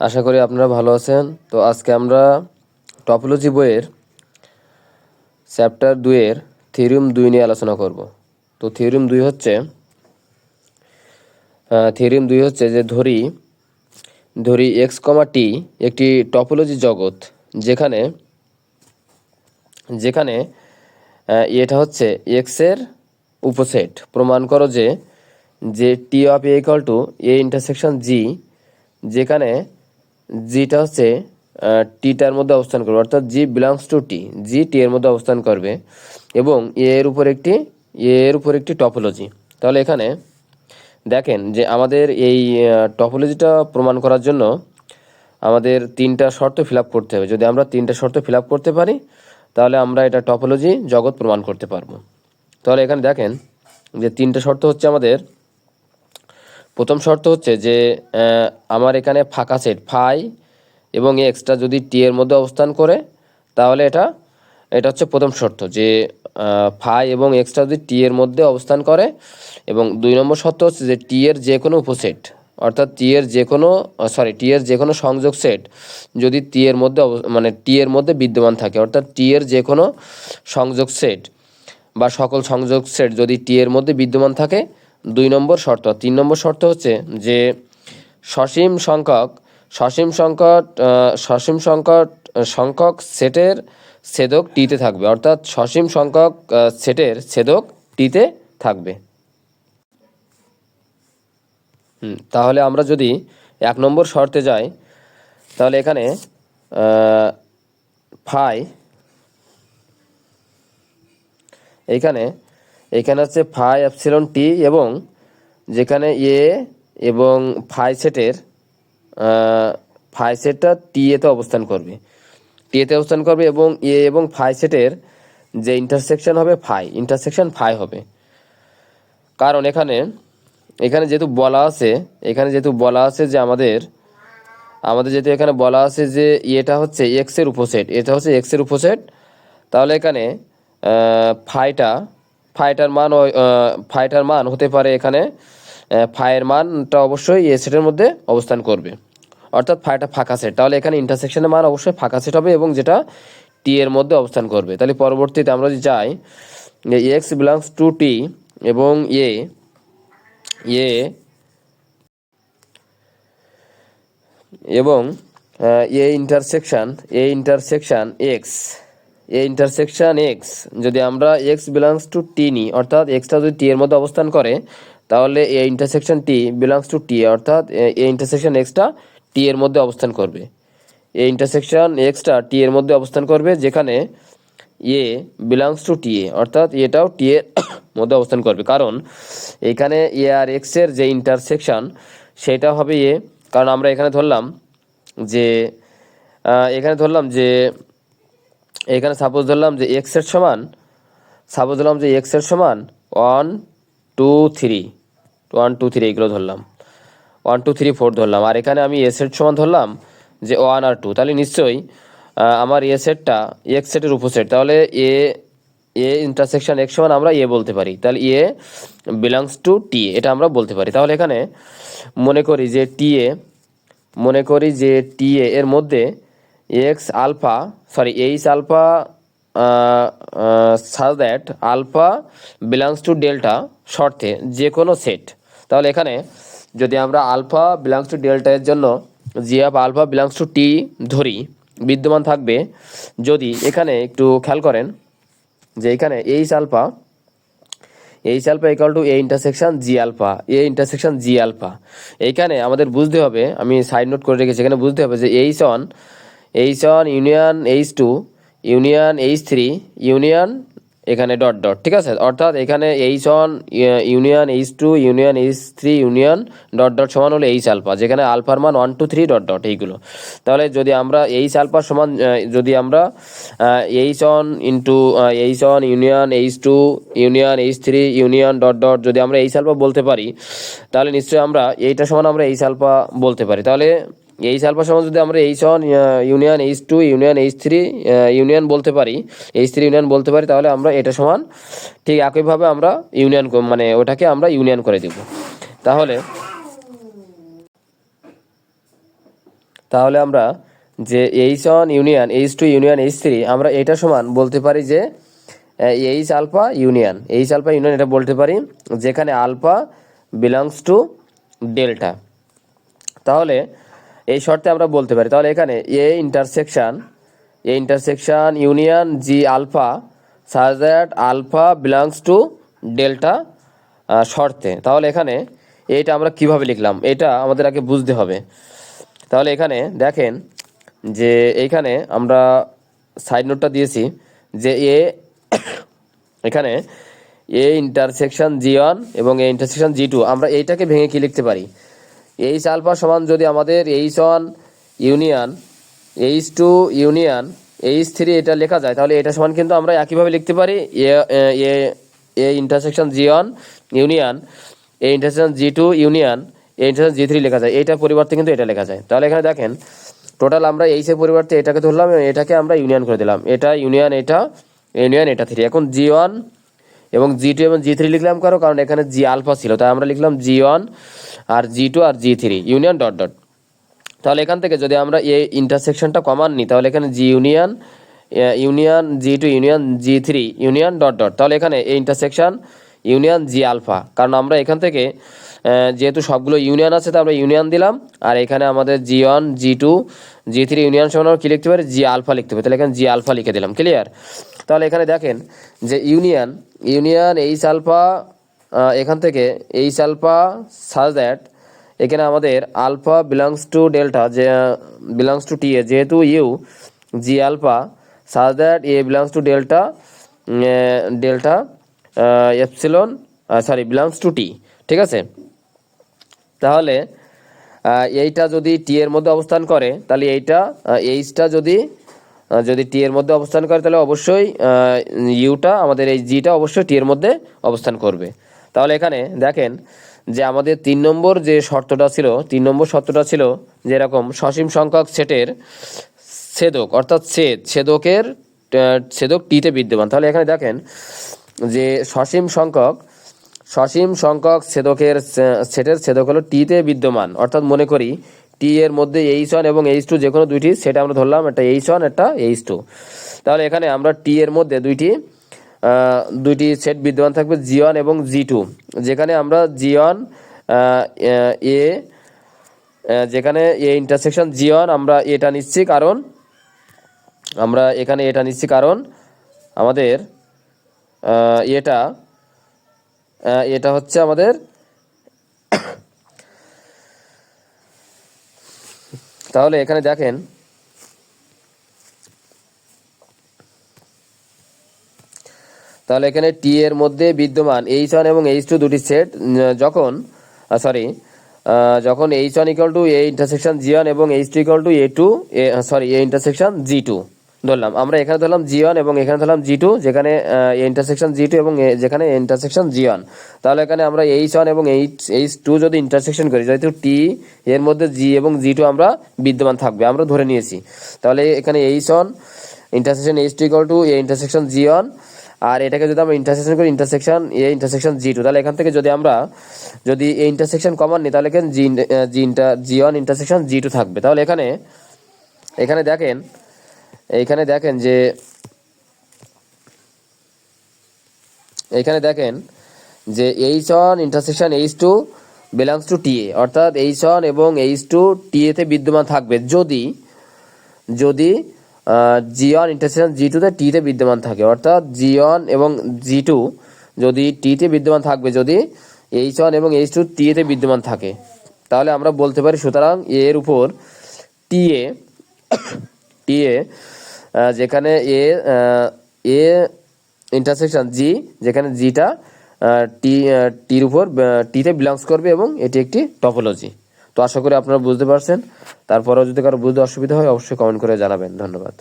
আশা করি আপনারা ভালো আছেন। তো আজকে আমরা টপোলজি বইয়ের চ্যাপ্টার দুইয়ের থিওরিম দুই নিয়ে আলোচনা করব। তো থিওরিম দুই হচ্ছে থিওরিম দুই হচ্ছে যে ধরি ধরি এক্স কমা টি একটি টপোলজি জগৎ যেখানে যেখানে এটা হচ্ছে এক্সের উপসেট। প্রমাণ করো যে যে T of A equal to A intersection G যেখানে জিটা হচ্ছে টিটার মধ্যে অবস্থান করবে, অর্থাৎ জি বিলংস টু টি জি টি এর মধ্যে অবস্থান করবে এবং এ এর উপর একটি এ এর উপর একটি টপোলজি তাহলে এখানে দেখেন যে আমাদের এই টপোলজিটা প্রমাণ করার জন্য আমাদের তিনটা শর্ত ফিল আপ করতে হবে। যদি আমরা তিনটা শর্ত ফিল আপ করতে পারি, তাহলে আমরা এটা টপোলজি জগৎ প্রমাণ করতে পারব। তাহলে এখানে দেখেন যে তিনটা শর্ত হচ্ছে আমাদের প্রথম শর্ত হচ্ছে যে আমার এখানে ফাঁকা সেট, ফাই এবং এক্সটা যদি টি এর মধ্যে অবস্থান করে, তাহলে এটা এটা হচ্ছে প্রথম শর্ত যে ফাই এবং এক্সটা যদি টি এর মধ্যে অবস্থান করে এবং দুই নম্বর শর্ত হচ্ছে যে, টি এর যে কোনো উপসেট অর্থাৎ টি এর যে কোনো সরি টি এর যে কোনো সংযোগ সেট যদি টি এর মধ্যে মানে টি এর মধ্যে বিদ্যমান থাকে, অর্থাৎ টি এর যে কোনো সংযোগ সেট বা সকল সংযোগ সেট যদি টি এর মধ্যে বিদ্যমান থাকে দুই নম্বর শর্ত। তিন নম্বর শর্ত হচ্ছে যে সসীম সংখ্যক, সসীম সংকট সসীম সংকট সংখ্যক সেটের ছেদক টিতে থাকবে। অর্থাৎ সসীম সংখ্যক সেটের ছেদক টিতে থাকবে। তাহলে আমরা যদি এক নম্বর শর্তে যাই, তাহলে এখানে ফাই এইখানে এখানে হচ্ছে ফাই অ্যাপসিলন টি এবং যেখানে এ এবং ফাই সেটের ফাই সেটটা টি এতে অবস্থান করবে। টি এতে অবস্থান করবে এবং এ এবং ফাই সেটের যে ইন্টারসেকশন হবে ফাই ইন্টারসেকশন ফাই হবে। কারণ এখানে এখানে যেহেতু বলা আছে, এখানে যেহেতু বলা আছে যে আমাদের আমাদের যেহেতু এখানে বলা আছে যে এটা হচ্ছে এক্সের উপসেট এটা হচ্ছে এক্সের উপসেট, তাহলে এখানে ফাইটা ফাইটার মান ফাইটার মান হতে পারে এখানে আহ, ফাইয়ের মানটা অবশ্যই এ সেটের মধ্যে অবস্থান করবে। অর্থাৎ ফাইটা ফাঁকা সেট। তাহলে এখানে ইন্টারসেকশনের মান অবশ্যই ফাঁকা সেট হবে এবং যেটা টি এর মধ্যে অবস্থান করবে। তাহলে পরবর্তীতে আমরা যদি যাই এক্স বিলংস টু টি এবং এ এ এবং A intersection A intersection X A intersection X যদি আমরা এক্স বিলংস টু টি নিই, অর্থাৎ এক্সটা যদি টি এর মধ্যে অবস্থান করে, তাহলে A intersection T belongs to T অর্থাৎ এ ইন্টারসেকশন এক্সটা টি এর মধ্যে অবস্থান করবে। এ ইন্টারসেকশন এক্সটা টি এর মধ্যে অবস্থান করবে, যেখানে এ বিলংস টু টি এ, অর্থাৎ এটাও টি এর মধ্যে অবস্থান করবে। কারণ এখানে এ আর এক্সের যে ইন্টারসেকশন সেটা হবে এ, কারণ আমরা এখানে ধরলাম যে এখানে ধরলাম যে এখানে সাপোজ ধরলাম যে এক্সের সমান সাপোজ ধরলাম যে এক্সের সমান one two three one two three এগুলো ধরলাম। ওয়ান টু থ্রি ফোর ধরলাম। আর এখানে আমি এ সমান ধরলাম যে ওয়ান আর টু তাহলে নিশ্চয়ই আমার এ সেটটা এক্স সেটের উপসেট। তাহলে এ এ ইন্টারসেকশন এক্স সমান আমরা এ বলতে পারি। তাহলে এ বিলংস টু টি এটা আমরা বলতে পারি। তাহলে এখানে মনে করি যে টি এ মনে করি যে টি এ এর মধ্যে X alpha sorry H alpha such that alpha belongs to delta শর্তে যে কোনো সেট তাহলে এখানে যদি আমরা আলফা বিলংস টু ডেল্টা এর জন্য G of alpha belongs to T ধরি, বিদ্যমান থাকবে। যদি এখানে একটু খেয়াল করেন যে এখানে H alpha H alpha equal to A intersection G alpha A intersection G alpha এইখানে আমাদের বুঝতে হবে, আমি সাইড নোট করে রেখেছি, এখানে বুঝতে হবে যে H one H one union H two, union H three, union এখানে ডট ডট, ঠিক আছে? অর্থাৎ এখানে H one union H two, union H three, union dot dot সমান হলো এইচ আলফা, যেখানে আলফার মান one two three dot dot এইগুলো। তাহলে যদি আমরা এইচ আলফা সমান যদি আমরা H one into H one union H two, union H three, union dot dot যদি আমরা এইচ আলফা বলতে পারি, তাহলে নিশ্চয়ই আমরা এইটা সমান আমরা এইচ আলফা বলতে পারি। তাহলে এইচ আলফা সমান যদি আমরা H one union H two union H three union বলতে পারি এইচ থ্রি ইউনিয়ন বলতে পারি, তাহলে আমরা এটা সমান ঠিক একইভাবে আমরা ইউনিয়ন মানে ওটাকে আমরা ইউনিয়ন করে দেব। তাহলে তাহলে আমরা যে H one union H two union H three আমরা এটা সমান বলতে পারি যে H alpha union H alpha union এটা বলতে পারি যেখানে আলফা বিলংস টু ডেল্টা তাহলে এই শর্তে আমরা বলতে পারি। তাহলে এখানে A intersection A intersection union G alpha such that alpha belongs to delta শর্তে। তাহলে এখানে এটা আমরা কীভাবে লিখলাম? এটা আমাদের আগে বুঝতে হবে। তাহলে এখানে দেখেন যে এইখানে আমরা সাইড নোটটা দিয়েছি যে এ এখানে এ ইন্টারসেকশন জি ওয়ান এবং এ ইন্টারসেকশন জি টু আমরা এইটাকে ভেঙে কি লিখতে পারি? এইচ আলফা সমান যদি আমাদের H one union H two union H three এটা লেখা যায়, তাহলে এটা সমান কিন্তু আমরা একইভাবে লিখতে পারি A A intersection G one union A intersection G two union A intersection G three লেখা যায়। এইটার পরিবর্তে কিন্তু এটা লেখা যায়। তাহলে এখানে দেখেন টোটাল আমরা এইচ এর পরিবর্তে এটাকে ধরলাম এবং এটাকে আমরা ইউনিয়ন করে দিলাম। এটা ইউনিয়ন এটা ইউনিয়ন এটা থ্রি এখন জি ওয়ান এবং জি টু এবং জি থ্রি লিখলাম কারও, কারণ এখানে জি আলফা ছিল। তাই আমরা লিখলাম জি ওয়ান আর জি টু আর G three union dot dot তাহলে এখান থেকে যদি আমরা এই ইন্টারসেকশনটা কমান নিই তাহলে এখানে G union union G two union G three union dot dot তাহলে এখানে এই ইন্টারসেকশন ইউনিয়ন জি আলফা। কারণ আমরা এখান থেকে যেহেতু সবগুলো ইউনিয়ন আছে, তো আমরা ইউনিয়ন দিলাম। আর এখানে আমাদের G one, G two, G three union সমান আমরা কি লিখতে পারি? জি আলফা লিখতে পারি। তাহলে এখানে জি আলফা লিখে দিলাম। ক্লিয়ার? তাহলে এখানে দেখেন যে ইউনিয়ন ইউনিয়ন এইচ আলফা এখান থেকে এইচ আলফা সাজ দ্যাট এখানে আমাদের আলফা বিলংস টু ডেল্টা, যে, বিলংস টু টি এ, যেহেতু U, G alpha, such that A belongs to delta delta epsilon sorry belongs to T ঠিক আছে? তাহলে এইটা যদি টি এর মধ্যে অবস্থান করে, তাহলে এইটা এইচটা যদি যদি টি এর মধ্যে অবস্থান করে, তাহলে অবশ্যই ইউটা আমাদের এই জিটা অবশ্যই টি এর মধ্যে অবস্থান করবে। তাহলে এখানে দেখেন যে আমাদের তিন নম্বর যে শর্তটা ছিল, তিন নম্বর শর্তটা ছিল যেরকম সসীম সংখ্যক সেটের ছেদক, অর্থাৎ ছেদ, ছেদকের ছেদক টিতে বিদ্যমান। তাহলে এখানে দেখেন যে সসীম সংখ্যক সসীম সংখ্যক ছেদকের সেটের ছেদক হলো টিতে বিদ্যমান। অর্থাৎ মনে করি টি এর মধ্যে এইচ ওয়ান এবং এইচ টু যে কোনো দুইটি, সেটা আমরা ধরলাম একটা এইচ ওয়ান একটা এইচ টু তাহলে এখানে আমরা টি এর মধ্যে দুইটি দুইটি সেট বিদ্যমান থাকবে জি ওয়ান এবং জি টু যেখানে আমরা জি ওয়ান এ যেখানে এ ইন্টারসেকশন জি ওয়ান আমরা এটা নিচ্ছি কারণ, আমরা এখানে এটা নিচ্ছি কারণ আমাদের এটা এটা হচ্ছে আমাদের তাহলে এখানে দেখেন, তাহলে এখানে টি এর মধ্যে বিদ্যমান এইচ ওয়ান এবং এইচ টু দুটি সেট যখন সরি যখন H one equal to A intersection G one এবং H two equal to A two A sorry A intersection G two ধরলাম। আমরা এখানে ধরলাম জি ওয়ান এবং এখানে ধরলাম জি টু যেখানে ইন্টারসেকশন জি টু এবং যেখানে ইন্টারসেকশন জি ওয়ান তাহলে এখানে আমরা এইচ ওয়ান এবং এইচ এইচ টু যদি ইন্টারসেকশন করি, যেহেতু টি এর মধ্যে জি এবং জি টু আমরা বিদ্যমান থাকবে, আমরা ধরে নিয়েছি। তাহলে এখানে H one intersection H two equal to A intersection G one আর এটাকে যদি আমরা ইন্টারসেকশন করি intersection A intersection G two তাহলে এখান থেকে যদি আমরা, যদি এই ইন্টারসেকশন কমন নিই, তাহলে এখানে G G inter G one intersection G two থাকবে। তাহলে এখানে এখানে দেখেন এইখানে দেখেন যে, এইখানে দেখেন যে H one intersection H two belongs to T A অর্থাৎ এইচ ওয়ান এবং এইচ টু টি এতে বিদ্যমান থাকবে। যদি যদি জি ওয়ান ইন্টারসেকশন জি টুতে টিতে বিদ্যমান থাকে, অর্থাৎ জি ওয়ান এবং জি টু যদি টিতে বিদ্যমান থাকবে, যদি এইচ ওয়ান এবং এইচ টু টিতে বিদ্যমান থাকে, তাহলে আমরা বলতে পারি সুতরাং এর উপর টি এ টি এ যেখানে এ এ ইন্টারসেকশন জি যেখানে জিটা টি টির উপর টিতে বিলংস করবে এবং এটি একটি টপোলজি তো আশা করি আপনারা বুঝতে পারছেন। তারপরেও যদি কারও বুঝতে অসুবিধা হয়, অবশ্যই কমেন্ট করে জানাবেন। ধন্যবাদ।